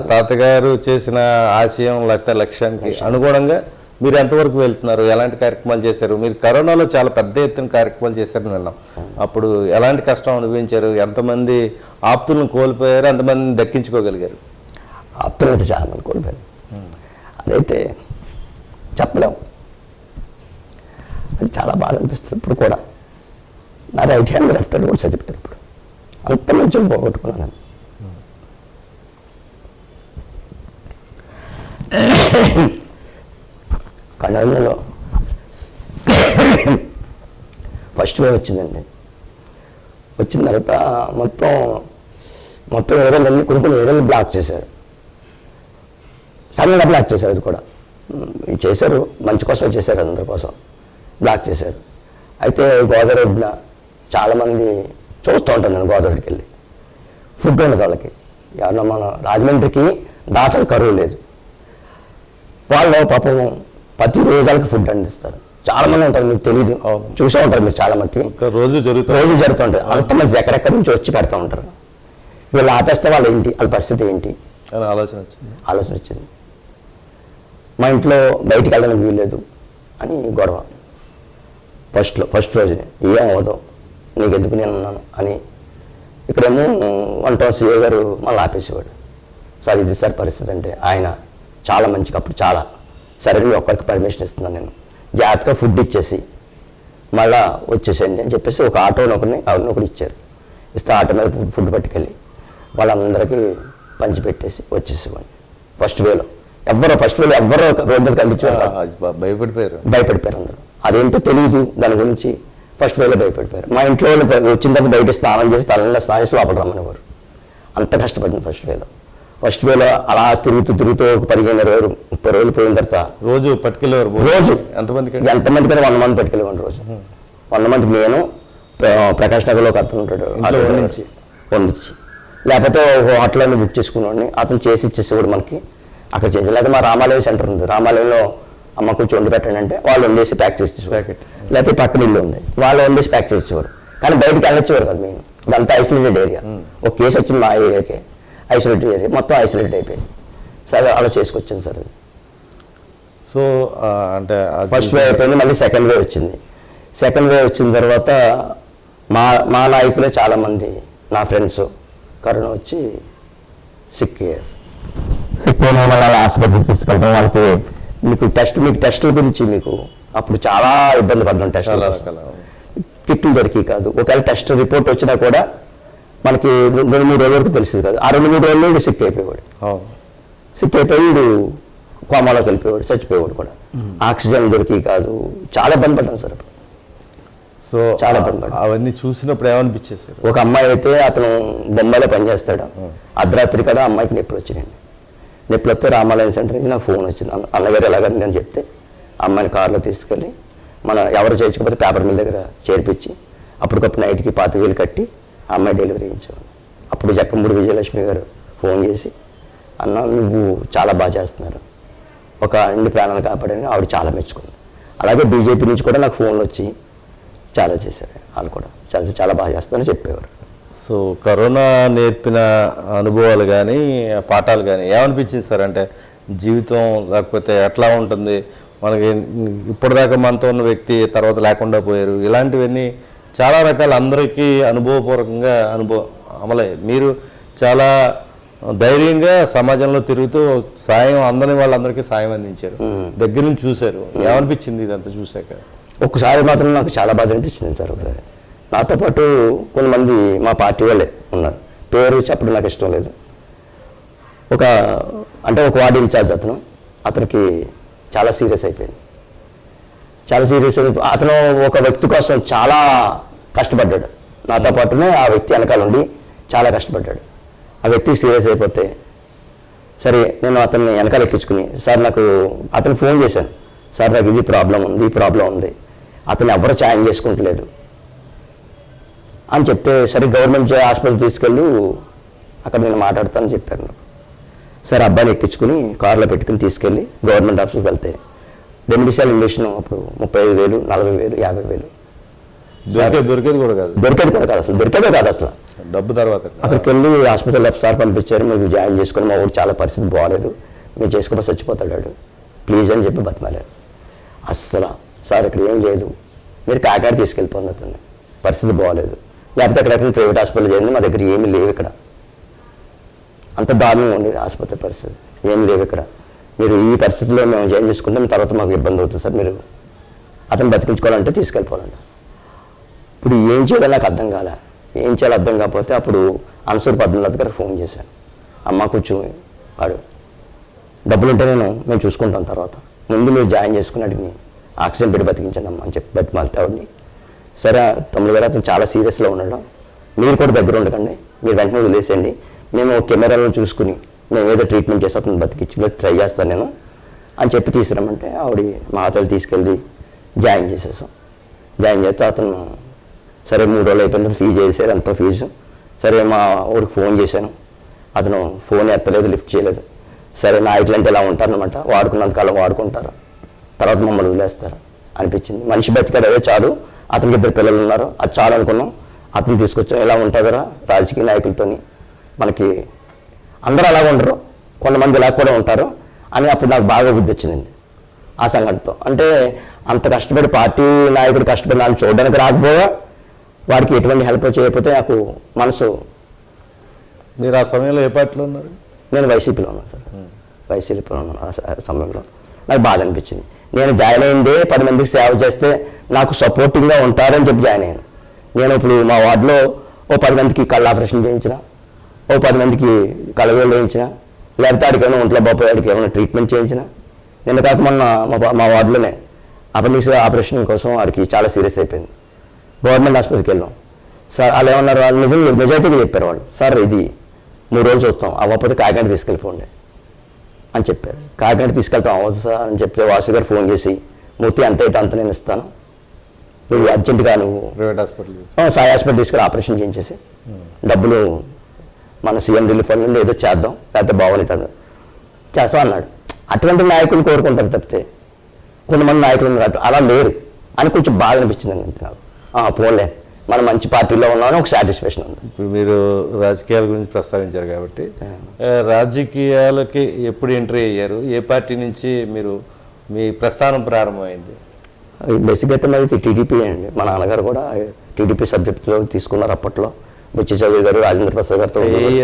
తాతగారు చేసిన ఆశయం లేకపోతే లక్ష్యానికి అనుగుణంగా మీరు ఎంతవరకు వెళ్తున్నారు? ఎలాంటి కార్యక్రమాలు చేశారు? మీరు కరోనాలో చాలా పెద్ద ఎత్తున కార్యక్రమాలు చేశారని విన్నాం. అప్పుడు ఎలాంటి కష్టం అనుభవించారు? ఎంతమంది ఆప్తులను కోల్పోయారు? ఎంతమందిని దక్కించుకోగలిగారు? ఆప్తులైతే చాలా మంది కోల్పోయారు. అదైతే చెప్పలేం. అది చాలా బాధ అనిపిస్తుంది ఇప్పుడు కూడా. నా రైట్ హ్యాండ్ లెఫ్ట్ హ్యాండ్ కూడా చచ్చిపోయారు ఇప్పుడు. అంత మంచిగా పోగొట్టుకున్నాను నేను ఫస్ట్ వేవ్ వచ్చిందండి. వచ్చిన తర్వాత మొత్తం మొత్తం ఏరియాలన్నీ కొన్ని కొన్ని ఏరియాలు బ్లాక్ చేశారు. సడన్గా బ్లాక్ చేశారు అది కూడా. ఇది చేశారు మంచి కోసం చేశారు అందరి కోసం. బ్లాక్ చేశారు. అయితే గోదావరి ఒడ్డున చాలామంది చూస్తూ ఉంటాను నేను గోదావరికి వెళ్ళి. ఫుడ్ ఉండదు వాళ్ళకి. ఎవరన్నా మన రాజమండ్రికి దాతలు కరువు లేదు. వాళ్ళు పాపం ప్రతి రోజులకి ఫుడ్ అందిస్తారు. చాలా మంది ఉంటారు మీకు తెలియదు. చూసే ఉంటారు మీరు చాలా మట్టి రోజు జరుగుతుంది రోజు జరుగుతుంటుంది అంతమంది ఎక్కడెక్కడి నుంచి వచ్చి పెడతా ఉంటారు. వీళ్ళు ఆపేస్తే వాళ్ళు ఏంటి వాళ్ళ పరిస్థితి ఏంటి? ఆలోచన వచ్చింది. ఆలోచన వచ్చింది. మా ఇంట్లో బయటికి వెళ్ళడానికి వీల్లేదు అని గొడవ. ఫస్ట్లో ఫస్ట్ రోజునే. ఏం అవదో నీకు ఎందుకు నేను ఉన్నాను? అని. ఇక్కడేమో వన్ టౌన్ సిఏ గారు మళ్ళీ ఆపేసేవాడు. సార్ ఇది సార్ పరిస్థితి అంటే ఆయన చాలా మంచిగా అప్పుడు చాలా సరే మీ ఒక్కరికి పర్మిషన్ ఇస్తున్నాను నేను. జాగ్రత్తగా ఫుడ్ ఇచ్చేసి మళ్ళా వచ్చేసేయండి అని చెప్పేసి ఒక ఆటోని ఒకరిని ఎవరిని ఒకటి ఇచ్చారు. ఇస్తే ఆటో మీద ఫుడ్ ఫుడ్ పట్టుకెళ్ళి వాళ్ళందరికీ పంచిపెట్టేసి వచ్చేసేవాడిని. ఫస్ట్ వేలో ఎవరో ఫస్ట్ వేలో ఎవరో రోడ్డు మీద కనిపించేవారు భయపడిపోయారు. భయపడిపోయారు అందరూ. అదేంటో తెలియదు దాని గురించి ఫస్ట్ వేలో భయపడిపోయారు. మా ఇంట్లో వాళ్ళు వచ్చిన తర్వాత బయట స్నానం చేసి తలలో స్నానం చేసి లోపల రమ్మనేవారు. అంత కష్టపడింది ఫస్ట్ వేలో ఫస్ట్ వేలో అలా తిరుగుతూ తిరుగుతూ ఒక పదిహేను ఇరవై రో- ముప్పై రోజులు పోయిన తర్వాత రోజు పట్టుకెళ్ళేవారు. రోజు ఎంతమందికి? ఎంతమంది కదా వంద మంది పెట్టుకెళ్ళేవాడి రోజు. వంద మందికి నేను ప్ర- ప్రకాష్ నగర్లో ఒక అతను ఉంటాడు. అతను వండించి. లేకపోతే ఒక హోటల్లో బుక్ చేసుకునేవాడిని. అతను చేసి ఇచ్చేసేవాడు మనకి. అక్కడ చేసి లేకపోతే మా రామాలయం సెంటర్ ఉంది. రామాలయంలో అమ్మ కూర్చో వండి పెట్టండి అంటే వాళ్ళు వండేసి ప్యాక్ చేసి. లేకపోతే పక్కన ఇల్లు ఉంది. వాళ్ళు వండేసి ప్యాక్ చేసి ఇచ్చేవారు. కానీ బయటికి వెళ్ళొచ్చేవారు కదా మేము ఇదంతా ఐసోలేటెడ్ ఏరియా. ఒక కేసు వచ్చింది మా ఏరియాకే. ఐసోలేటెడ్ ఏరియా మొత్తం ఐసోలేటెడ్ అయిపోయింది. సరే అలా చేసుకొచ్చాను సార్ అది. సో అంటే ఫస్ట్ వేవ్ అయిపోయింది మళ్ళీ సెకండ్ వేవ్ వచ్చింది. సెకండ్ వేవ్ వచ్చిన తర్వాత మా మా నాయకులే చాలామంది నా ఫ్రెండ్స్ కరోనా వచ్చి సిక్ అయ్యారు. సిక్ అయిన మళ్ళీ ఆసుపత్రికి తీసుకెళ్తాం వాళ్ళకి మీకు టెస్ట్ మీకు టెస్టుల గురించి మీకు అప్పుడు చాలా ఇబ్బంది పడ్డాం టెస్ట్ కిట్లు దొరికి కాదు. ఒకవేళ టెస్ట్ రిపోర్ట్ వచ్చినా కూడా మనకి రెండు మూడు రోజుల వరకు తెలిసింది కాదు. ఆ రెండు మూడు రోజుల్లో వీడు సిక్ అయిపోయాడు అవును సిక్ అయిపోయి వీడు కోమాలోకి వెళ్ళిపోయాడు చచ్చిపోయాడు కూడా. ఆక్సిజన్ దొరికి కాదు. చాలా ఇబ్బంది పడ్డాను సార్. సో చాలా ఇబ్బంది పడ్డాను. అవన్నీ చూసినప్పుడు ఏమనిపించేది సార్ ఒక అమ్మాయి అయితే అతను బొంబాయిలో పనిచేస్తాడు. అర్ధరాత్రి కూడా అమ్మాయికి నొప్పులు వచ్చినాయండి. నొప్పులు వస్తే రామాలయం సెంటర్ నుంచి నాకు ఫోన్ వచ్చింది. అన్న- అన్నగారు ఎలాగని నేను చెప్తే అమ్మాయిని కారులో తీసుకెళ్ళి మన ఎవరు చేయించకపోతే పేపర్ మిల్ దగ్గర చేర్పించి అప్పటికప్పుడు నైట్కి పాతి వేలు కట్టి అమ్మాయి డెలివరీ ఇచ్చాను అప్పుడు జక్కంపూడి విజయలక్ష్మి గారు ఫోన్ చేసి అన్న నువ్వు చాలా బాగా చేస్తున్నారు. ఒక రెండు ప్రాణాలు కాపాడని ఆవిడ చాలా మెచ్చుకుంది. అలాగే బీజేపీ నుంచి కూడా నాకు ఫోన్లు వచ్చి చాలా చేశారు వాళ్ళు కూడా చాలా చాలా బాగా చేస్తారని చెప్పేవారు. సో కరోనా నేర్పిన అనుభవాలు కానీ పాఠాలు కానీ ఏమనిపించింది సార్? అంటే జీవితం లేకపోతే ఎట్లా ఉంటుంది? మనకి ఇప్పటిదాకా మనతో ఉన్న వ్యక్తి తర్వాత లేకుండా పోయారు. ఇలాంటివన్నీ చాలా రకాల అందరికీ అనుభవపూర్వకంగా అనుభవం అమలయ్యాయి మీరు చాలా ధైర్యంగా సమాజంలో తిరుగుతూ సాయం అందని వాళ్ళందరికీ సాయం అందించారు. దగ్గర నుంచి చూశారు. ఏమనిపించింది ఇదంతా చూశాక? ఒక్కసారి మాత్రం నాకు చాలా బాధ అనిపించింది సార్ ఒకసారి. నాతో పాటు కొంతమంది మా పార్టీ వాళ్ళే ఉన్నారు. పేరు చెప్పడం నాకు ఇష్టం లేదు. ఒక అంటే ఒక వార్డు ఇన్ఛార్జ్ అతను. అతనికి చాలా సీరియస్ అయిపోయింది. చాలా సీరియస్ అయిపోయి అతను ఒక వ్యక్తి కోసం చాలా కష్టపడ్డాడు. నాతో పాటునే ఆ వ్యక్తి వెనకాల ఉండి చాలా కష్టపడ్డాడు. ఆ వ్యక్తి సీరియస్ అయిపోతే సరే నేను అతన్ని వెనకాల ఎక్కించుకుని సార్ నాకు అతను ఫోన్ చేశాను. సార్ నాకు ఇది ప్రాబ్లం ఉంది ఈ ప్రాబ్లం ఉంది. అతను ఎవరు ఛాయం చేసుకుంటలేదు. అని చెప్తే సరే గవర్నమెంట్ హాస్పిటల్ తీసుకెళ్ళి అక్కడ నేను మాట్లాడతానని చెప్పారు నాకు. సరే అబ్బాయిని ఎక్కించుకుని కారులో పెట్టుకుని తీసుకెళ్ళి గవర్నమెంట్ ఆఫీస్కి వెళ్తే రెమిడిసల్ ఇంజక్షన్ అప్పుడు ముప్పై ఐదు వేలు నలభై వేలు యాభై వేలు. దొరికేది కూడా కాదు. దొరికేది కూడా కాదు అసలు. దొరికేదే కాదు అసలు. డబ్బు తర్వాత అక్కడికి వెళ్ళి హాస్పిటల్లో ఒకసారి పంపించారు. మీరు జాయిన్ చేసుకుని మా ఊరు చాలా పరిస్థితి బాగాలేదు మీరు చేసుకుని చచ్చిపోతాడు. ప్లీజ్ అని చెప్పి బతిమాలాడు. అస్సలు. సార్ ఇక్కడ ఏం లేదు. మీరు కాకాడ తీసుకెళ్ళిపోండి అతన్ని. పరిస్థితి బాగాలేదు లేకపోతే ఎక్కడెక్కడ ప్రైవేట్ హాస్పిటల్ చేయండి. మా దగ్గర ఏమీ లేవు ఇక్కడ. అంత దారుణంగా ఉండేది ఆసుపత్రి పరిస్థితి. ఏమి లేవు ఇక్కడ. మీరు ఈ పరిస్థితిలో మేము జాయిన్ చేసుకుంటే తర్వాత మాకు ఇబ్బంది అవుతుంది సార్. మీరు అతను బతికించుకోవాలంటే తీసుకెళ్ళిపోవాలండి. ఇప్పుడు ఏం చేయాలో నాకు అర్థం కాలే. ఏం చేయాలో అర్థం కాకపోతే అప్పుడు అన్సూర్ పద్మనాథ్ దగ్గర ఫోన్ చేశాను. అమ్మ కూర్చో వాడు. డబ్బులు ఉంటే నేను మేము చూసుకుంటాం తర్వాత. ముందు మీరు జాయిన్ చేసుకుని అడిగి ఆక్సిజన్ పెట్టి బతికించండి అమ్మ అని చెప్పి బతిమాలితే ఆవిడని సరే తమ్ముడు గారు అతను చాలా సీరియస్లో ఉండడం మీరు కూడా దగ్గర ఉండకండి మీరు వెంటనే వదిలేసేయండి. మేము కెమెరాలను చూసుకుని మేము ఏదో ట్రీట్మెంట్ చేసి అతను బతికించి ట్రై చేస్తాను నేను అని చెప్పి తీసుకురమ్మంటే ఆవిడ మా అతలు తీసుకెళ్ళి జాయిన్ చేసేసాం. జాయిన్ చేస్తే అతను సరే మూడు రోజులు అయిపోయిన ఫీజు వేసారు ఎంతో ఫీజు. సరే మా ఊరికి ఫోన్ చేశాను. అతను ఫోన్ ఎత్తలేదు లిఫ్ట్ చేయలేదు. సరే నాయకులు అంటే ఇలా ఉంటారనమాట వాడుకున్నంతకాలం వాడుకుంటారు. తర్వాత మమ్మల్ని వదిలేస్తారు అనిపించింది. మనిషి బతికాడు అదే చాలు. అతనికి ఇద్దరు పిల్లలు ఉన్నారు అది చాలు అనుకున్నాం. అతను తీసుకొచ్చాం ఇలా ఉంటుందిరా రాజకీయ నాయకులతోని. మనకి అందరూ అలా ఉండరు కొంతమంది ఇలా కూడా ఉంటారు. అని అప్పుడు నాకు బాగా బుద్ధి వచ్చిందండి ఆ సంఘటనతో. అంటే అంత కష్టపడి పార్టీ నాయకుడు కష్టపడి నన్ను చూడడానికి రాకపోగా వాడికి ఎటువంటి హెల్ప్ చేయకపోతే నాకు మనసు మీరు ఆ సమయంలో ఏ పార్టీలో ఉన్నారు? నేను వైసీపీలో ఉన్నాను సార్. వైసీపీలో ఉన్నాను ఆ సమయంలో. నాకు బాధ అనిపించింది. నేను జాయిన్ అయిందే పది మందికి సేవ చేస్తే నాకు సపోర్టింగ్గా ఉంటారని చెప్పి జాయిన్ అయ్యాను. నేను ఇప్పుడు మా వార్డులో ఓ పది మందికి కళ్ళ ఆపరేషన్ చేయించిన ఓ పది మందికి కళ్ళజోళ్ళు వేయించిన లేకపోతే ఆడికి ఏమైనా ఒంట్లో బాపోయాడికి ఏమైనా ట్రీట్మెంట్ చేయించిన. నిన్న కాక మొన్న మా వార్డులోనే అపెండిక్స్ ఆపరేషన్ కోసం వాడికి చాలా సీరియస్ అయిపోయింది. గవర్నమెంట్ హాస్పిటల్కి వెళ్ళాం. సార్ వాళ్ళు ఏమన్నారు వాళ్ళు నిజం నిజాయితీగా చెప్పారు వాళ్ళు. సార్ ఇది మూడు రోజులు చూస్తాం. అవ్వకపోతే కాకినాడ తీసుకెళ్ళిపోండి అని చెప్పారు. కాకినాడ తీసుకెళ్తాం అవ్వదు సార్ అని చెప్తే వాసు గారు ఫోన్ చేసి మూర్తి ఎంత అయితే అంత నేను ఇస్తాను. నువ్వు అర్జెంటుగా నువ్వు ప్రైవేట్ హాస్పిటల్ సాయి హాస్పిటల్ తీసుకెళ్ళి ఆపరేషన్ చేయించేసి డబ్బులు మన సీఎం రిలీఫ్ ఫండ్ నుండి ఏదో చేద్దాం లేకపోతే బాగుంటాడు చేస్తాం అన్నాడు. అటువంటి నాయకులు కోరుకుంటారు తప్పితే కొంతమంది నాయకులు అలా లేరు అని కొంచెం బాధ అనిపించింది అంతే నాకు. పోలే మనం మంచి పార్టీలో ఉన్నామని ఒక సాటిస్ఫాక్షన్ ఉంది. ఇప్పుడు మీరు రాజకీయాల గురించి ప్రస్తావించారు కాబట్టి రాజకీయాలకి ఎప్పుడు ఎంట్రీ అయ్యారు? ఏ పార్టీ నుంచి మీరు మీ ప్రస్థానం ప్రారంభమైంది? బేసిక్గా అయితే టీడీపీ అండి. మా నాన్నగారు కూడా టీడీపీ సబ్జెక్టులో తీసుకున్నారు అప్పట్లో. బుచ్చి చౌదరి గారు రాజేంద్ర ప్రసాద్ గారితో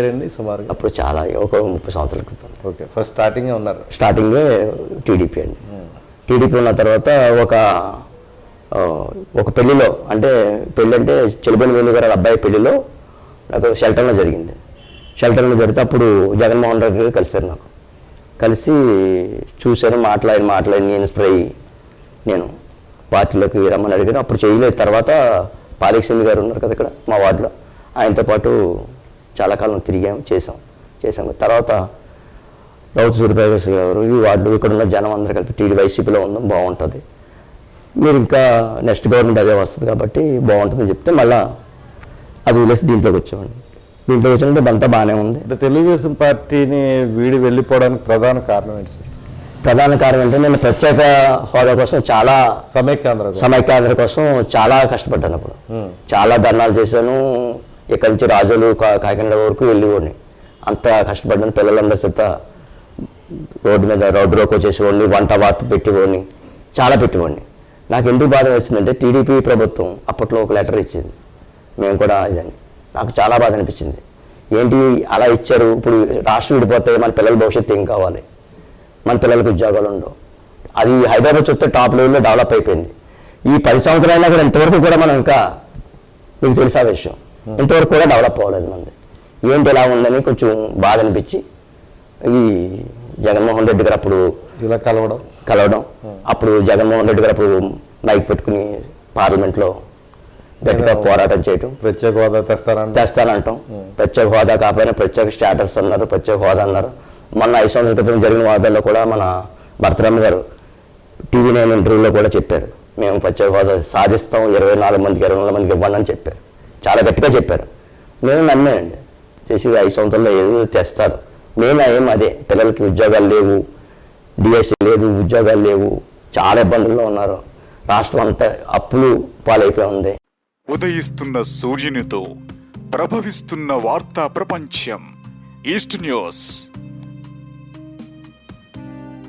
అండి సుమారుగా? అప్పుడు చాలా ఒక ముప్పై సంవత్సరాల క్రితం. ఓకే ఫస్ట్ స్టార్టింగ్ ఉన్నారు? స్టార్టింగే టీడీపీ అండి. టీడీపీ ఉన్న తర్వాత ఒక ఒక పెళ్ళిలో అంటే పెళ్ళి అంటే చెలిబని వేణు గారు అబ్బాయి పెళ్ళిలో నాకు షెల్టర్లో జరిగింది. షెల్టర్లో జరిగితే అప్పుడు జగన్మోహన్ రెడ్డి గారు కలిశారు నాకు. కలిసి చూశాను మాట్లాడి మాట్లాడి నేను స్ప్రే నేను పార్టీలోకి రమ్మని అడిగాను. అప్పుడు చేయలేదు. తర్వాత పాలిక్ గారు ఉన్నారు కదా ఇక్కడ మా వార్డులో. ఆయనతో పాటు చాలా కాలం తిరిగాం చేసాం చేసాం తర్వాత రౌత్ సూర్యప్రకాశ్ గారు ఈ వార్డు ఇక్కడ ఉన్న జనం అందరూ కలిపి టీడీ వైసీపీలో ఉందాం బాగుంటుంది. మీరు ఇంకా నెక్స్ట్ గవర్నమెంట్ అదే వస్తుంది కాబట్టి బాగుంటుందని చెప్తే మళ్ళా అది వదిలేసి దీంట్లోకి వచ్చామండి దీంట్లోకి వచ్చినట్టు అంతా బాగానే ఉంది. అంటే తెలుగుదేశం పార్టీని వీడి వెళ్ళిపోవడానికి ప్రధాన కారణం ఏంటి సార్? ప్రధాన కారణం అంటే నేను ప్రత్యేక హోదా కోసం చాలా సమైక్యాంధ్ర సమైక్యాంధ్ర కోసం. చాలా కష్టపడ్డాను అప్పుడు. చాలా ధర్నాలు చేశాను. ఇక్కడి నుంచి రాజులు కాకినాడ వరకు వెళ్ళేవాడిని అంత కష్టపడ్డాను. పిల్లలందరి చేత రోడ్డు మీద రోడ్డు రోకో చేసేవాడిని. వంట వార్త పెట్టేవాడిని. చాలా పెట్టేవాడిని. నాకు ఎందుకు బాధ వచ్చిందంటే టీడీపీ ప్రభుత్వం అప్పట్లో ఒక లెటర్ ఇచ్చింది. మేము కూడా ఇదని. నాకు చాలా బాధ అనిపించింది. ఏంటి అలా ఇచ్చారు? ఇప్పుడు రాష్ట్రం విడిపోతే మన పిల్లల భవిష్యత్తు ఏం కావాలి? మన పిల్లలకు ఉద్యోగాలు ఉండవు. అది హైదరాబాద్ చూస్తే టాప్ లెవెల్లో డెవలప్ అయిపోయింది. ఈ పది సంవత్సరాలైనా కూడా ఇంతవరకు కూడా మనం ఇంకా మీకు తెలుసా విషయం? ఇంతవరకు కూడా డెవలప్ అవ్వలేదు మనది. ఏంటి ఎలా ఉందని కొంచెం బాధ అనిపించి ఈ జగన్మోహన్ రెడ్డి గారు అప్పుడు ఇలా కలవడం. కలవడం. అప్పుడు జగన్మోహన్ రెడ్డి గారు అప్పుడు మైక్ పెట్టుకుని పార్లమెంట్లో గట్టిగా పోరాటం చేయటం. ప్రత్యేక హోదా తెస్తారంటే తెస్తానంటాం. ప్రత్యేక హోదా కాకపోయినా ప్రత్యేక స్టేటస్ అన్నారు ప్రత్యేక హోదా అన్నారు. మొన్న ఐదు సంవత్సరాల క్రితం జరిగిన హోదాల్లో కూడా మన భరతరామ్ గారు టీవీ నైన్ ఇంటర్వ్యూలో కూడా చెప్పారు. మేము ప్రత్యేక హోదా సాధిస్తాం ఇరవై నాలుగు మందికి ఇరవై నాలుగు మందికి ఇవ్వండి అని చెప్పారు. చాలా గట్టిగా చెప్పారు. నేను నమ్మానండి చేసి ఐదు సంవత్సరాల్లో ఏదో తెస్తారు. మేము ఏం అదే. పిల్లలకి ఉద్యోగాలు లేవు. డిఎస్సి లేదు ఉద్యోగాలు లేవు. చాలా ఇబ్బందుల్లో ఉన్నారు. రాష్ట్రం అంతా అప్పులు పాలైపోయి ఉంది. ఉదయిస్తున్న సూర్యునితో ప్రభవిస్తున్న వార్తా ప్రపంచం ఈస్ట్ న్యూస్.